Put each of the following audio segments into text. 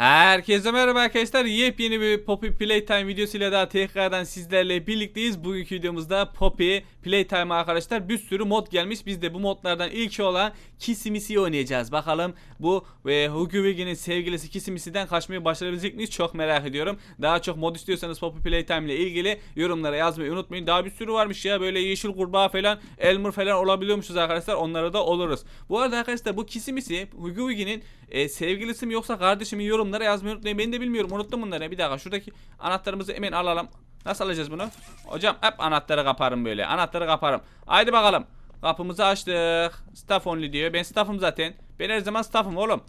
Herkese merhaba arkadaşlar. Yepyeni bir Poppy Playtime videosuyla daha tekrardan sizlerle birlikteyiz. Bugünkü videomuzda Poppy Playtime arkadaşlar bir sürü mod gelmiş. Biz de bu modlardan ilki olan Kissimisi'yi oynayacağız. Bakalım bu ve Hugo Wiggy'nin sevgilisi Kissimisi'den kaçmayı başarabilecek miyiz? Çok merak ediyorum. Daha çok mod istiyorsanız Poppy Playtime ile ilgili yorumlara yazmayı unutmayın. Daha bir sürü varmış ya böyle yeşil kurbağa falan, Elmer falan olabiliyormuşuz arkadaşlar. Onlara da oluruz. Bu arada arkadaşlar bu Kissimisi Hugo Wiggy'nin e, sevgilisi mi yoksa kardeşi mi yorumlara yazmayı unutmayın. Ben de bilmiyorum unuttum bunları. Bir dakika şuradaki anahtarımızı hemen alalım. Nasıl alacağız bunu? Hocam hep anahtarı kaparım böyle. Anahtarı kaparım. Haydi bakalım. Kapımızı açtık. Staff only diyor. Ben staff'ım zaten. Ben her zaman staff'ım oğlum.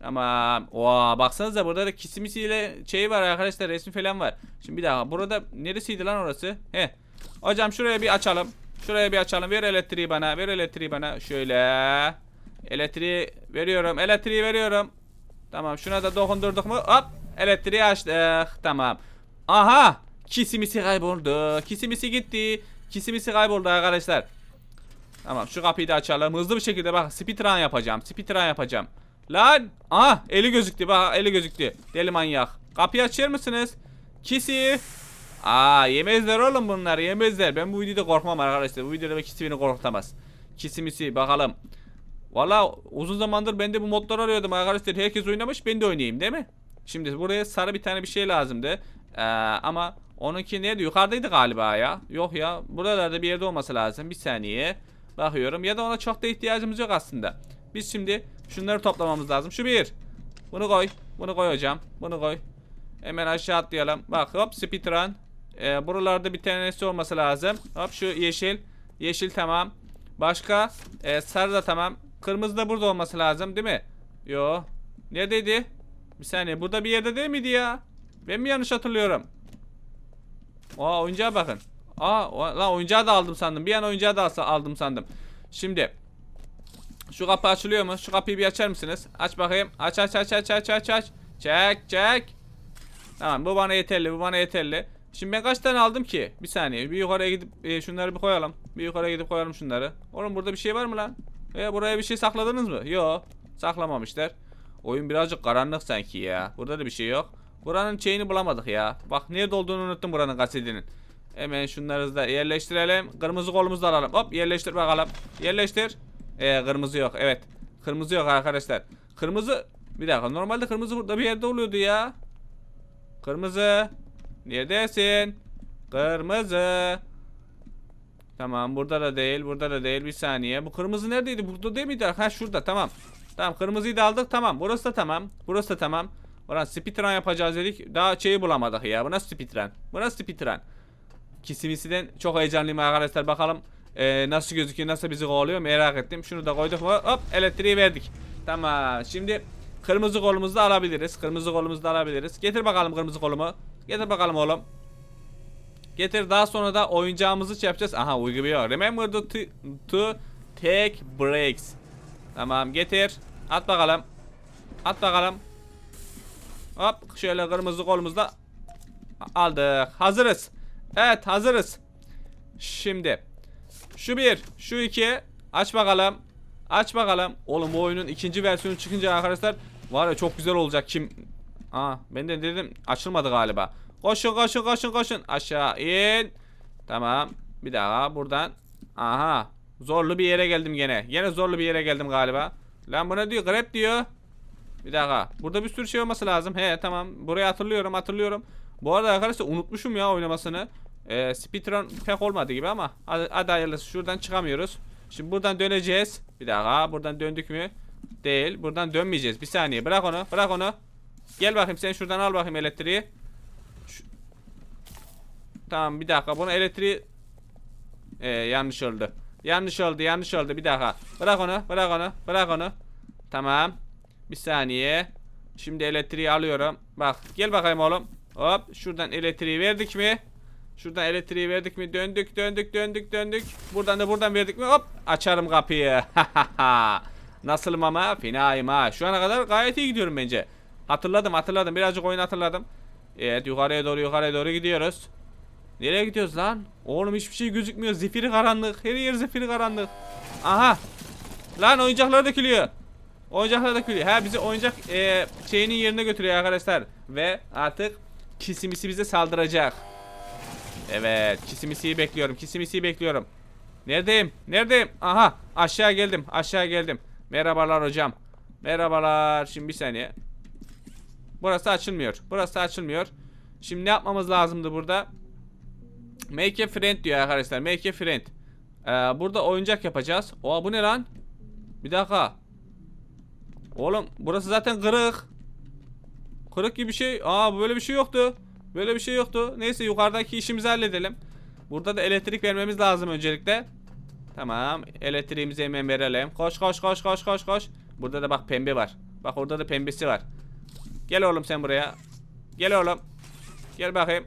Tamam. Oha baksanıza burada da kisimisiyle şey var arkadaşlar resmi falan var. Şimdi bir dakika burada neresiydi lan orası? He. Hocam şuraya bir açalım. Şuraya bir açalım. Ver elektriği bana. Ver elektriği bana. Şöyle. Elektriği veriyorum. Elektriği veriyorum. Tamam şuna da dokundurduk mu? Hop. Elektriği açtık. Tamam. Aha. Kisimisi kayboldu. Kisimisi gitti. Kisimisi kayboldu arkadaşlar. Tamam şu kapıyı da açalım. Hızlı bir şekilde bak speedrun yapacağım. Speedrun yapacağım. Lan. Aha eli gözüktü. Bak eli gözüktü. Deli manyak. Kapıyı açar mısınız? Kisi. Aa yemezler oğlum bunlar yemezler. Ben bu videoda korkmam arkadaşlar. Bu videoda kisi beni korkutamaz. Kisimisi bakalım. Valla uzun zamandır ben de bu modları arıyordum arkadaşlar. Herkes oynamış ben de oynayayım değil mi? Şimdi buraya sarı bir tane bir şey lazımdı. Ee, ama onunki nerede? Yukarıdaydı galiba ya. Yok ya. Buralarda bir yerde olması lazım. Bir saniye. Bakıyorum. Ya da ona çok da ihtiyacımız yok aslında. Biz şimdi şunları toplamamız lazım. Şu bir. Bunu koy. Bunu koy hocam. Bunu koy. Hemen aşağı atlayalım. Bak hop speedrun. Ee, buralarda bir tanesi olması lazım. Hop şu yeşil. Yeşil tamam. Başka? Ee, sarı da tamam. Kırmızı da burada olması lazım değil mi? Yo. Neredeydi? Bir saniye burada bir yerde değil miydi ya? Ben mi yanlış hatırlıyorum? Aa oyuncağa bakın. Aa lan oyuncağı da aldım sandım. Bir an oyuncağı da aldım sandım. Şimdi şu kapı açılıyor mu? Şu kapıyı bir açar mısınız? Aç bakayım. Aç aç aç aç aç aç aç. Çek çek. Tamam bu bana yeterli bu bana yeterli. Şimdi ben kaç tane aldım ki? Bir saniye bir yukarıya gidip e, şunları bir koyalım. Bir yukarıya gidip koyalım şunları. Oğlum burada bir şey var mı lan? E, buraya bir şey sakladınız mı? Yok. Saklamamışlar. Oyun birazcık karanlık sanki ya. Burada da bir şey yok. Buranın şeyini bulamadık ya. Bak nerede olduğunu unuttum buranın kasetinin. Hemen şunları da yerleştirelim. Kırmızı kolumuzu alalım. Hop yerleştir bakalım. Yerleştir. Ee, kırmızı yok. Evet. Kırmızı yok arkadaşlar. Kırmızı. Bir dakika. Normalde kırmızı burada bir yerde oluyordu ya. Kırmızı. Neredesin? Kırmızı. Tamam burada da değil. Burada da değil. Bir saniye. Bu kırmızı neredeydi? Burada değil miydi? Ha şurada. Tamam. Tamam kırmızıyı da aldık. Tamam. Burası da tamam. Burası da tamam. Ulan speedrun yapacağız dedik. Daha şeyi bulamadık ya. Bu nasıl speedrun? Bu nasıl speedrun? Kisimisi'den çok heyecanlıyım arkadaşlar. Bakalım e, nasıl gözüküyor, nasıl bizi kovalıyor merak ettim. Şunu da koyduk. Hop elektriği verdik. Tamam. Şimdi kırmızı kolumuzu da alabiliriz. Kırmızı kolumuzu da alabiliriz. Getir bakalım kırmızı kolumu. Getir bakalım oğlum. Getir daha sonra da oyuncağımızı şey yapacağız. Aha uyguluyor. Remember to, to take breaks. Tamam getir. At bakalım. At bakalım. Hop şöyle kırmızı kolumuzda aldık. Hazırız. Evet hazırız. Şimdi şu bir, şu iki aç bakalım. Aç bakalım. Oğlum bu oyunun ikinci versiyonu çıkınca arkadaşlar var ya çok güzel olacak. Kim? Aa ben de dedim açılmadı galiba. Koşun koşun koşun koşun. Aşağı in. Tamam. Bir daha buradan. Aha. Zorlu bir yere geldim gene. Gene zorlu bir yere geldim galiba. Lan bu ne diyor? Grab diyor. Bir dakika. Burada bir sürü şey olması lazım. He tamam. Burayı hatırlıyorum hatırlıyorum. Bu arada arkadaşlar unutmuşum ya oynamasını. Ee, speedrun pek olmadı gibi ama hadi, hadi hayırlısı. Şuradan çıkamıyoruz. Şimdi buradan döneceğiz. Bir dakika. Buradan döndük mü? Değil. Buradan dönmeyeceğiz. Bir saniye. Bırak onu. Bırak onu. Gel bakayım sen şuradan al bakayım elektriği. Tamam bir dakika. Bunu elektriği ee, yanlış oldu. Yanlış oldu. Yanlış oldu. Bir dakika. Bırak onu. Bırak onu. Bırak onu. Tamam. Bir saniye. Şimdi elektriği alıyorum. Bak gel bakayım oğlum. Hop şuradan elektriği verdik mi? Şuradan elektriği verdik mi? Döndük döndük döndük döndük. Buradan da buradan verdik mi? Hop açarım kapıyı. Nasılım ama? Finayım ha. Şu ana kadar gayet iyi gidiyorum bence. Hatırladım hatırladım. Birazcık oyun hatırladım. Evet yukarıya doğru yukarıya doğru gidiyoruz. Nereye gidiyoruz lan? Oğlum hiçbir şey gözükmüyor. Zifiri karanlık. Her yer zifiri karanlık. Aha. Lan oyuncaklar dökülüyor. Oyuncaklar da külüyor. Ha bizi oyuncak e, şeyinin yerine götürüyor arkadaşlar. Ve artık kisimisi bize saldıracak. Evet kisimisiyi bekliyorum. Kisimisiyi bekliyorum. Neredeyim? Neredeyim? Aha aşağı geldim. Aşağı geldim. Merhabalar hocam. Merhabalar. Şimdi bir saniye. Burası açılmıyor. Burası açılmıyor. Şimdi ne yapmamız lazımdı burada? Make a friend diyor arkadaşlar. Make a friend. Ee, burada oyuncak yapacağız. Oha bu ne lan? Bir dakika. Oğlum burası zaten kırık. Kırık gibi bir şey. Aa böyle bir şey yoktu. Böyle bir şey yoktu. Neyse yukarıdaki işimizi halledelim. Burada da elektrik vermemiz lazım öncelikle. Tamam. Elektriğimizi hemen verelim. Koş koş koş koş koş koş. Burada da bak pembe var. Bak orada da pembesi var. Gel oğlum sen buraya. Gel oğlum. Gel bakayım.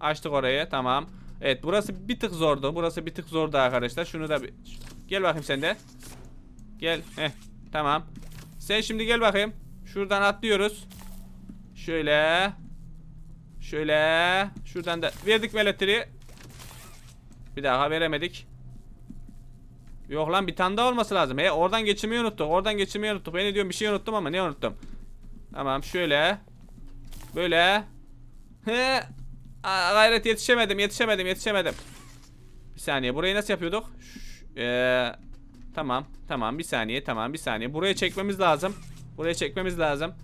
Açtık orayı. Tamam. Evet burası bir tık zordu. Burası bir tık zordu arkadaşlar. Şunu da bir... Gel bakayım sen de. Gel. Heh. Tamam. Sen şimdi gel bakayım. Şuradan atlıyoruz. Şöyle. Şöyle. Şuradan da verdik elektriği? Bir daha veremedik. Yok lan bir tane daha olması lazım. He oradan geçirmeyi unuttuk. Oradan geçirmeyi unuttuk. Ben ne diyorum bir şey unuttum ama ne unuttum? Tamam şöyle. Böyle. He. Aa, gayret yetişemedim yetişemedim yetişemedim. Bir saniye burayı nasıl yapıyorduk? Eee, tamam tamam bir saniye tamam bir saniye. Buraya çekmemiz lazım. Buraya çekmemiz lazım.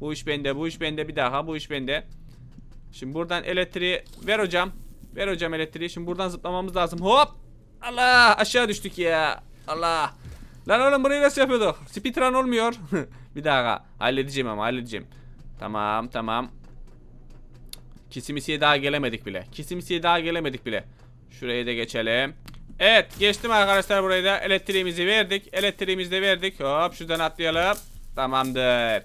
Bu iş bende bu iş bende bir daha bu iş bende. Şimdi buradan elektriği ver hocam. Ver hocam elektriği. Şimdi buradan zıplamamız lazım. Hop. Allah aşağı düştük ya. Allah. Lan oğlum burayı nasıl yapıyorduk? Speedrun olmuyor. bir daha halledeceğim ama halledeceğim. Tamam tamam. Kisimisiye daha gelemedik bile. Kisimisiye daha gelemedik bile. Şurayı da geçelim. Evet geçtim arkadaşlar burayı da elektriğimizi verdik. Elektriğimizi de verdik. Hop şuradan atlayalım. Tamamdır.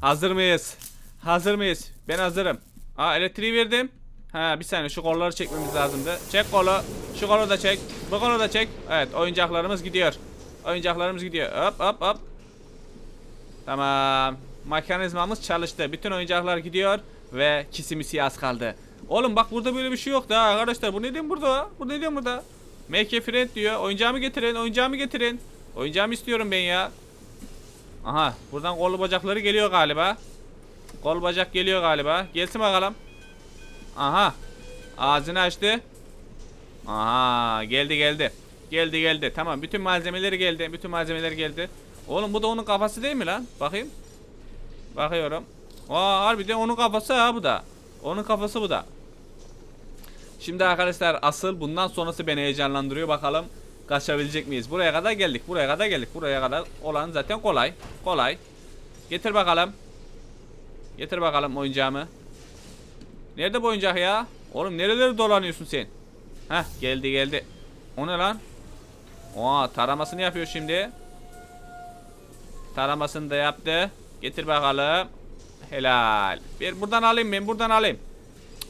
Hazır mıyız? Hazır mıyız? Ben hazırım. Aa elektriği verdim. Ha bir saniye şu kolları çekmemiz lazımdı. Çek kolu. Şu kolu da çek. Bu kolu da çek. Evet oyuncaklarımız gidiyor. Oyuncaklarımız gidiyor. Hop hop hop. Tamam. Mekanizmamız çalıştı. Bütün oyuncaklar gidiyor ve kisimisi az kaldı. Oğlum bak burada böyle bir şey yok da arkadaşlar. Bu ne diyor burada? Bu ne diyor burada? Make a friend diyor. Oyuncağımı getirin. Oyuncağımı getirin. Oyuncağımı istiyorum ben ya. Aha buradan kol bacakları geliyor galiba. Kol bacak geliyor galiba. Gelsin bakalım. Aha. Ağzını açtı. Aha geldi geldi. Geldi geldi. Tamam bütün malzemeleri geldi. Bütün malzemeler geldi. Oğlum bu da onun kafası değil mi lan? Bakayım. Bakıyorum. Aa harbiden onun kafası ha bu da. Onun kafası bu da. Şimdi arkadaşlar asıl bundan sonrası beni heyecanlandırıyor. Bakalım kaçabilecek miyiz? Buraya kadar geldik. Buraya kadar geldik. Buraya kadar olan zaten kolay. Kolay. Getir bakalım. Getir bakalım oyuncağımı. Nerede bu oyuncak ya? Oğlum nereleri dolanıyorsun sen? Heh geldi geldi. O ne lan? Oha taramasını yapıyor şimdi. Taramasını da yaptı. Getir bakalım. Helal. Bir buradan alayım ben buradan alayım.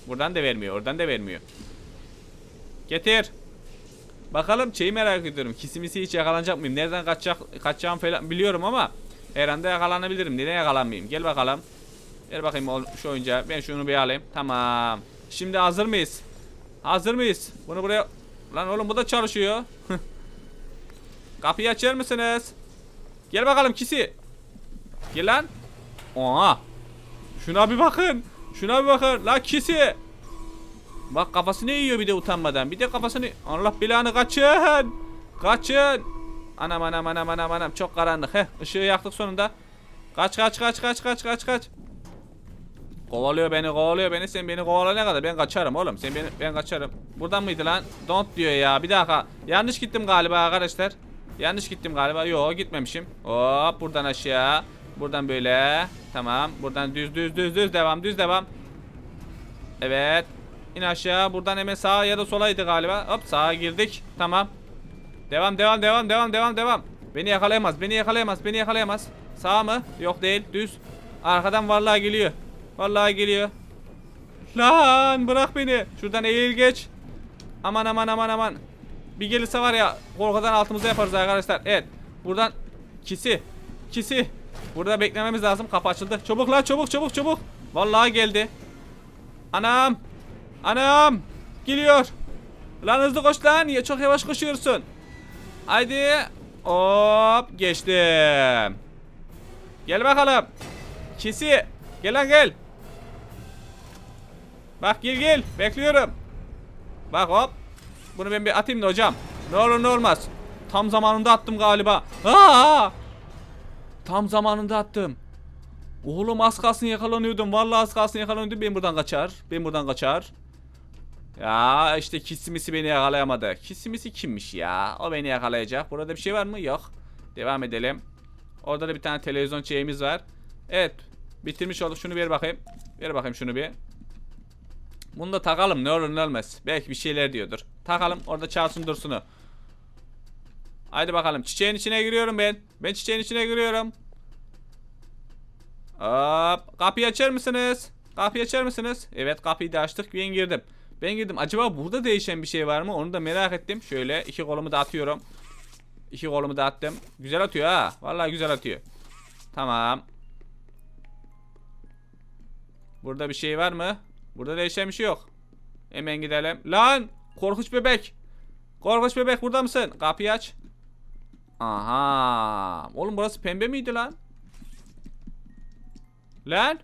Buradan da vermiyor. Oradan da vermiyor. Getir. Bakalım şeyi merak ediyorum. Kisimisi hiç yakalanacak mıyım? Nereden kaçacak, kaçacağım falan biliyorum ama her anda yakalanabilirim. Neden yakalanmayayım? Gel bakalım. Ver bakayım şu oyuncağı. Ben şunu bir alayım. Tamam. Şimdi hazır mıyız? Hazır mıyız? Bunu buraya... Lan oğlum bu da çalışıyor. Kapıyı açar mısınız? Gel bakalım kisi. Gel lan. Oha. Şuna bir bakın. Şuna bir bakın. La kisi. Bak kafasını yiyor bir de utanmadan. Bir de kafasını... Allah belanı kaçın. Kaçın. Anam anam anam anam anam. Çok karanlık. Heh ışığı yaktık sonunda. Kaç kaç kaç kaç kaç kaç kaç. Kovalıyor beni kovalıyor beni. Sen beni kovalayana kadar ben kaçarım oğlum. Sen beni ben kaçarım. Buradan mıydı lan? Don't diyor ya. Bir dakika. Yanlış gittim galiba arkadaşlar. Yanlış gittim galiba. Yo gitmemişim. Hop buradan aşağı. Buradan böyle. Tamam. Buradan düz düz düz düz devam. Düz devam. Evet. İn aşağı. Buradan hemen sağa ya da solaydı galiba. Hop sağa girdik. Tamam. Devam devam devam devam devam devam. Beni yakalayamaz. Beni yakalayamaz. Beni yakalayamaz. Sağ mı? Yok değil. Düz. Arkadan vallahi geliyor. Vallahi geliyor. Lan bırak beni. Şuradan eğil geç. Aman aman aman aman. Bir gelirse var ya korkudan altımıza yaparız arkadaşlar. Evet. Buradan kisi. Kisi. Burada beklememiz lazım. Kapı açıldı. Çabuk lan çabuk çabuk çabuk. Vallahi geldi. Anam. Anam. Geliyor. Lan hızlı koş lan. Niye çok yavaş koşuyorsun? Haydi. Hop geçtim. Gel bakalım. Kisi. Gel lan gel. Bak gel gel. Bekliyorum. Bak hop. Bunu ben bir atayım da hocam. Ne olur ne olmaz. Tam zamanında attım galiba. Aa! Tam zamanında attım. Oğlum az kalsın yakalanıyordum. Vallahi az kalsın yakalanıyordum. Ben buradan kaçar. Ben buradan kaçar. Ya işte kisimisi beni yakalayamadı. Kisimisi kimmiş ya? O beni yakalayacak. Burada bir şey var mı? Yok. Devam edelim. Orada da bir tane televizyon şeyimiz var. Evet. Bitirmiş olduk. Şunu ver bakayım. Ver bakayım şunu bir. Bunu da takalım. Ne olur ne olmaz. Belki bir şeyler diyordur. Takalım. Orada çalsın dursunu. Haydi bakalım. Çiçeğin içine giriyorum ben. Ben çiçeğin içine giriyorum. Hop. Kapıyı açar mısınız? Kapıyı açar mısınız? Evet kapıyı da açtık. Ben girdim. Ben girdim. Acaba burada değişen bir şey var mı? Onu da merak ettim. Şöyle iki kolumu da atıyorum. İki kolumu da attım. Güzel atıyor ha. Vallahi güzel atıyor. Tamam. Burada bir şey var mı? Burada değişen bir şey yok. Hemen gidelim. Lan! Korkunç bebek. Korkunç bebek burada mısın? Kapıyı aç. Aha. Oğlum burası pembe miydi lan? Lan?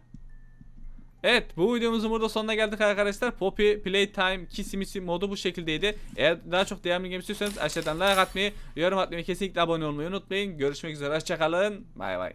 Evet bu videomuzun burada sonuna geldik arkadaşlar. Poppy Playtime Kissimisi modu bu şekildeydi. Eğer daha çok devamlı game istiyorsanız aşağıdan like atmayı, yorum atmayı, kesinlikle abone olmayı unutmayın. Görüşmek üzere hoşçakalın. Bay bay.